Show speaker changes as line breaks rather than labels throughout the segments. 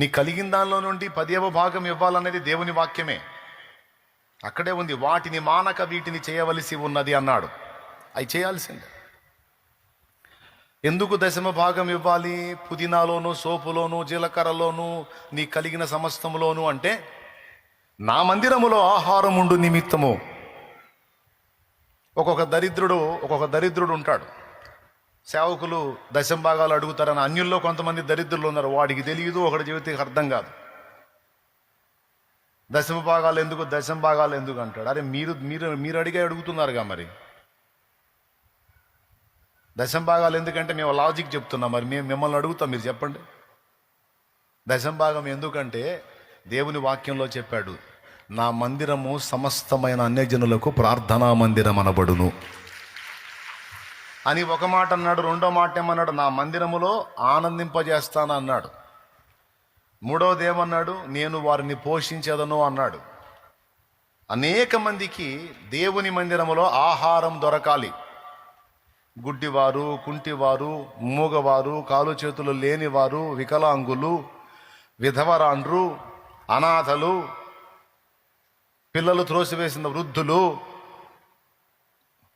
నీ కలిగిన దానిలో నుండి పదేవ భాగం ఇవ్వాలనేది దేవుని వాక్యమే. అక్కడే ఉంది వాటిని మానక వీటిని చేయవలసి ఉన్నది అన్నాడు. అవి చేయాల్సిందే. ఎందుకు దశమ భాగం ఇవ్వాలి? పుదీనాలోను సోపులోను జీలకర్రలోను నీ కలిగిన సమస్తములోను అంటే నా మందిరములో ఆహారం ఉండు నిమిత్తము. ఒక్కొక్క దరిద్రుడు ఒక్కొక్క దరిద్రుడు ఉంటాడు. సేవకులు దశం భాగాలు అడుగుతారని అన్యుల్లో కొంతమంది దరిద్రులు ఉన్నారు. వాడికి తెలియదు ఒకటి చెబితే అర్థం కాదు. దశమ భాగాలు ఎందుకు దశమ భాగాలు ఎందుకు అంటాడు. అరే మీరు మీరు మీరు అడిగే అడుగుతున్నారుగా మరి. దశం భాగాలు ఎందుకంటే మేము లాజిక్ చెప్తున్నాం మరి మేము మిమ్మల్ని అడుగుతాం మీరు చెప్పండి. దశం భాగం ఎందుకంటే దేవుని వాక్యంలో చెప్పాడు నా మందిరము సమస్తమైన అన్యజనులకు ప్రార్థనా మందిరం అనబడును అని ఒక మాట అన్నాడు రెండో మాట ఏమన్నాడు? నా మందిరములో ఆనందింపజేస్తాను అన్నాడు మూడవది ఏమన్నాడు? నేను వారిని పోషించదను అన్నాడు. అనేక మందికి దేవుని మందిరములో ఆహారం దొరకాలి. గుడ్డివారు కుంటివారు మూగవారు కాలు చేతులు లేనివారు వికలాంగులు విధవరాండ్రు అనాథలు పిల్లలు త్రోసివేసిన వృద్ధులు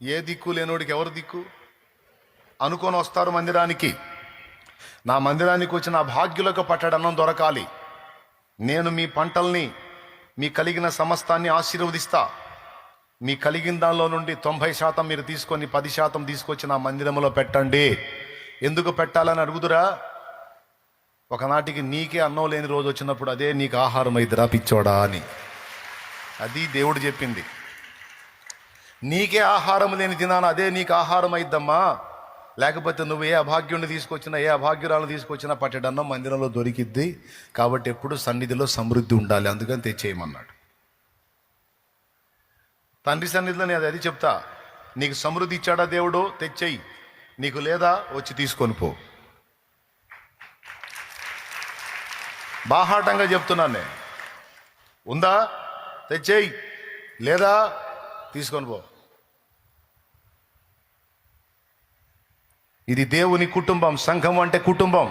ఏ దిక్కు లేనోడికి ఎవరు దిక్కు? అనుకొని వస్తారు మందిరానికి. నా మందిరానికి వచ్చిన భాగ్యులకు పట్టడన్నం దొరకాలి. నేను మీ పంటల్ని మీ కలిగిన సమస్తాన్ని ఆశీర్వదిస్తా. మీ కలిగిన దానిలో నుండి తొంభై శాతం మీరు తీసుకొని పది శాతం తీసుకొచ్చి నా మందిరంలో పెట్టండి. ఎందుకు పెట్టాలని అడుగుదురా? ఒకనాటికి నీకే అన్నం లేని రోజు వచ్చినప్పుడు అదే నీకు ఆహారం అయిద్దిరా పిచ్చోడా అని. అది దేవుడు చెప్పింది. నీకే ఆహారం లేని దినాన అదే నీకు ఆహారం అయిద్దమ్మా. లేకపోతే నువ్వు ఏ అభాగ్యుడిని తీసుకొచ్చినా ఏ అభాగ్యురాలు తీసుకొచ్చినా పట్టడన్నం మందిరంలో దొరికిద్ది. కాబట్టి ఎప్పుడు సన్నిధిలో సమృద్ధి ఉండాలి. అందుకని తెచ్చేయమన్నాడు. తండ్రి సన్నిధిలో నేను అది చెప్తా. నీకు సమృద్ధి ఇచ్చాడా దేవుడు? తెచ్చేయి. నీకు లేదా? వచ్చి తీసుకొని పో. బాహాటంగా చెప్తున్నాను నేను. ఉందా? తెచ్చేయి. లేదా? తీసుకొని పో. ఇది దేవుని కుటుంబం సంఘం అంటే కుటుంబం.